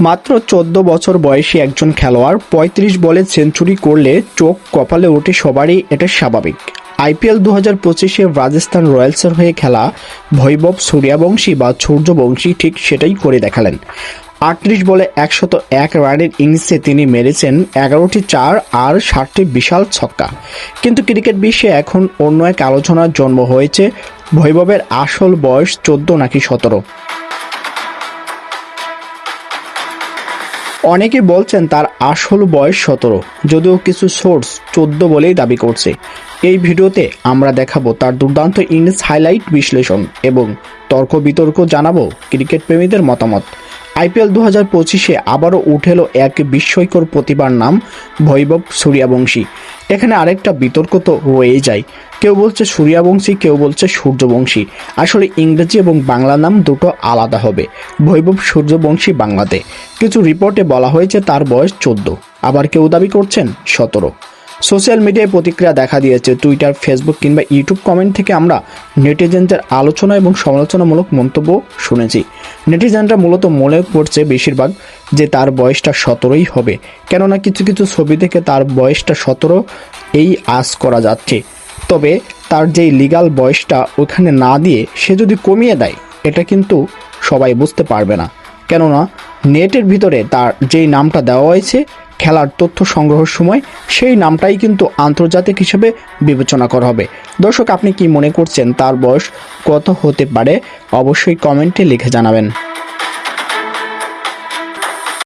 মাত্র চোদ্দ বছর বয়সী একজন খেলোয়াড় পঁয়ত্রিশ বলে সেঞ্চুরি করলে চোখ কপালে ওঠে সবারই, এটা স্বাভাবিক। আইপিএল দু হাজার পঁচিশে রাজস্থান রয়্যালসের হয়ে খেলা ভৈবব সূর্যবংশী বা সূর্যবংশী ঠিক সেটাই করে দেখালেন। আটত্রিশ বলে একশত এক রানের ইনিংসে তিনি মেরেছেন এগারোটি চার আর ষাটটি বিশাল ছক্কা। কিন্তু ক্রিকেট বিশ্বে এখন অন্য এক আলোচনার জন্ম হয়েছে। ভৈববের আসল বয়স চোদ্দ নাকি সতেরো। অনেকে বলছেন তার আসল বয়স সতেরো, যদিও কিছু সোর্স চোদ্দ বলেই দাবি করছে। এই ভিডিওতে আমরা দেখাবো তার দুর্দান্ত ইনিংস হাইলাইট বিশ্লেষণ এবং তর্ক বিতর্ক জানাব ক্রিকেট প্রেমীদের মতামত। আইপিএল দু হাজার পঁচিশে আবারও উঠেল এক বিস্ময়কর প্রতিভার নাম ভৈবব সূর্যবংশী। এখানে আরেকটা বিতর্ক তো রয়ে যায়। কেউ বলছে সূর্যবংশী, কেউ বলছে সূর্যবংশী। আসলে ইংরেজি এবং বাংলা নাম দুটো আলাদা হবে। ভৈবব সূর্যবংশী বাংলাতে। কিছু রিপোর্টে বলা হয়েছে তার বয়স চোদ্দ। আবার কেউ দাবি করছেন সতেরো। সোশ্যাল মিডিয়ায় প্রতিক্রিয়া দেখা দিয়েছে। টুইটার ফেসবুক কিংবা ইউটিউব কমেন্ট থেকে আমরা নেটিজেনদের আলোচনা এবং সমালোচনামূলক মন্তব্য শুনেছি। নেটিজেনরা মূলত মনে করছে বেশিরভাগ যে তার বয়সটা সতেরোই হবে, কেননা কিছু কিছু ছবি থেকে তার বয়সটা সতেরো এই আশ করা যাচ্ছে। তবে তার যেই লিগাল বয়সটা ওখানে না দিয়ে সে যদি কমিয়ে দেয়, এটা কিন্তু সবাই বুঝতে পারবে না। কেননা নেটের ভিতরে তার যেই নামটা দেওয়া হয়েছে খেলার তথ্য সংগ্রহের সময় সেই নামটাই কিন্তু আন্তর্জাতিক হিসেবে বিবেচনা করা হবে। দর্শক, আপনি কি মনে করছেন তার বয়স কত হতে পারে? অবশ্যই কমেন্টে লিখে জানাবেন।